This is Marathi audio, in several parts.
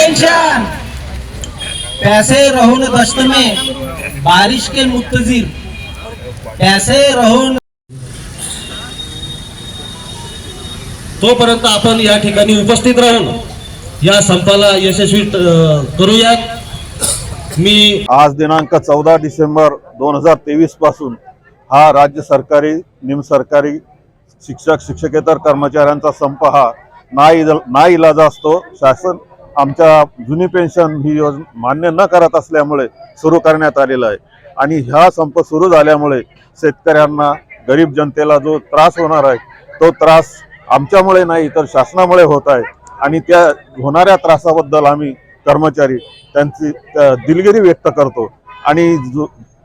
पेंशन पैसे रहो न दस्त में बारिश के मुतजिर पैसे रहो न तोपर्यंत आपण या ठिकाणी उपस्थित राहून या संपाला यशस्वी करूयात. मी आज दिनांक चौदा डिसेंबर दोन हजार तेवीसपासून हा राज्य सरकारी निमसरकारी शिक्षक शिक्षकेतर कर्मचाऱ्यांचा संप हा नाईज नाईलाजा असतो. शासन आमच्या जुनी पेन्शन ही योजना मान्य न करत असल्यामुळे सुरू करण्यात आलेला आहे. आणि ह्या संप सुरू झाल्यामुळे शेतकऱ्यांना गरीब जनतेला जो त्रास होणार आहे तो त्रास आमच्यामुळे नाही तर शासनामुळे होत आहे. आणि त्या होणाऱ्या त्रासाबद्दल आम्ही कर्मचारी त्यांची दिलगिरी व्यक्त करतो. आणि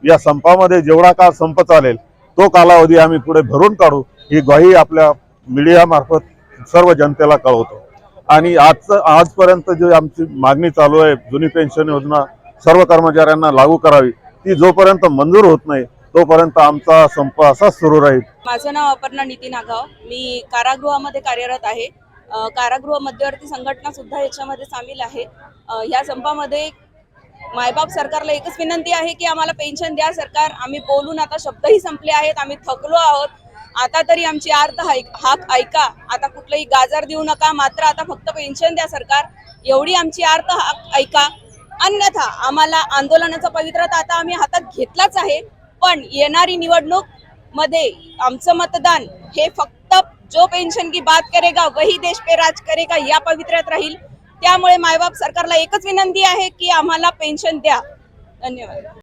या संपामध्ये जेवढा काळ संप चालेल तो कालावधी आम्ही पुढे भरून काढू ही ग्वाही आपल्या मीडियामार्फत सर्व जनतेला कळवतो. आणि आजचं आजपर्यंत जी आमची मागणी चालू आहे जुनी पेन्शन योजना सर्व कर्मचाऱ्यांना लागू करावी ती जोपर्यंत मंजूर होत नाही तोपर्यंत आमचा संप असाच सुरू राहील. माझं नाव अपर्णा नितीन आघाव मी कारागृहामध्ये कार्यरत आहे. कारागृह मध्यवर्ती संघटना सुद्धा याच्यामध्ये सामील आहे. या संपामध्ये मायबाप सरकारला एकच विनंती आहे की आम्हाला पेन्शन द्या सरकार. आम्ही बोलून आता शब्दही संपले आहेत. आम्ही थकलो आहोत. आता तरी आमची अर्थ हाक हाक ऐका. आता कुठलंही गाजर देऊ नका मात्र आता फक्त पेन्शन द्या सरकार. एवढी आमची अर्थ हाक ऐका. अन्यथा आम्हाला आंदोलनाचा पवित्रता आता आम्ही हातात घेतलाच आहे. पण येणारी निवडणूकमध्ये आमचं मतदान हे फक्त जो पेन्शन की बात करेगा वही देश पे राज करेगा या पवित्र्यात राहील. त्यामुळे मायबाप सरकारला एकच विनंती आहे की आम्हाला पेन्शन द्या. धन्यवाद.